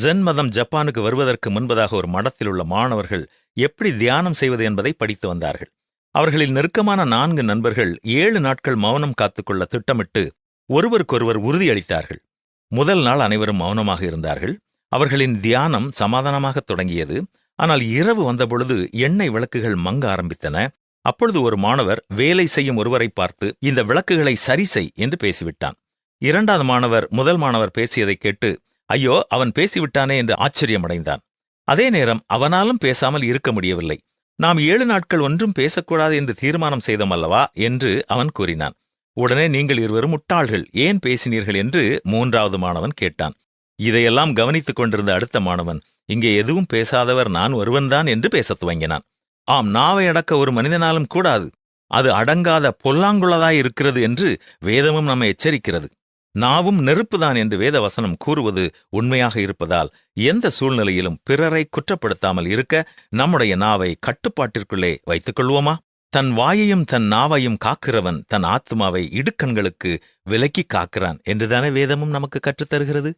Gen மதம் ஜப்பானுக்கு வருவதற்கு முன்பதாக ஒரு மடத்தில் உள்ள மாணவர்கள் எப்படி தியானம் செய்வது என்பதை படித்து வந்தார்கள். அவர்களில் நெருக்கமான நான்கு நண்பர்கள் ஏழு நாட்கள் மௌனம் காத்துக்கொள்ள திட்டமிட்டு ஒருவருக்கொருவர் உறுதியளித்தார்கள். முதல் நாள் அனைவரும் மௌனமாக இருந்தார்கள். அவர்களின் தியானம் சமாதானமாக தொடங்கியது. ஆனால் இரவு வந்தபொழுது எண்ணெய் விளக்குகள் மங்க ஆரம்பித்தன. அப்பொழுது ஒரு மாணவர் வேலை செய்யும் ஒருவரை பார்த்து இந்த விளக்குகளை சரி செய் என்று பேசிவிட்டான். இரண்டாவது மாணவர் முதல் மாணவர் பேசியதை கேட்டு ஐயோ அவன் பேசிவிட்டானே என்று ஆச்சரியமடைந்தான். அதே நேரம் அவனாலும் பேசாமல் இருக்க முடியவில்லை. நாம் ஏழு நாட்கள் ஒன்றும் பேசக்கூடாது என்று தீர்மானம் செய்தோம் அல்லவா? என்று அவன் கூறினான். உடனே நீங்கள் இருவரும் முட்டாள்கள் ஏன் பேசினீர்கள் என்று மூன்றாவது மாணவன் கேட்டான். இதையெல்லாம் கவனித்துக் கொண்டிருந்த அடுத்த மாணவன் இங்கே எதுவும் பேசாதவர் நான் ஒருவன்தான் என்று பேசத் துவங்கினான். ஆம் நாவை அடக்க ஒரு மனிதனாலும் கூடாது. அது அடங்காத பொல்லாங்குள்ளதாய் இருக்கிறது என்று வேதமும் நம்மை எச்சரிக்கிறது. நாவும் நெருப்புதான் என்று வேத வசனம் கூறுவது உண்மையாக இருப்பதால் எந்த சூழ்நிலையிலும் பிறரை குற்றப்படுத்தாமல் இருக்க நம்முடைய நாவை கட்டுப்பாட்டிற்குள்ளே வைத்துக் கொள்வோமா? தன் வாயையும் தன் நாவையும் காக்கிறவன் தன் ஆத்மாவை இடுக்கண்களுக்கு விலக்கி காக்கிறான் என்றுதானே வேதமும் நமக்கு கற்றுத்தருகிறது?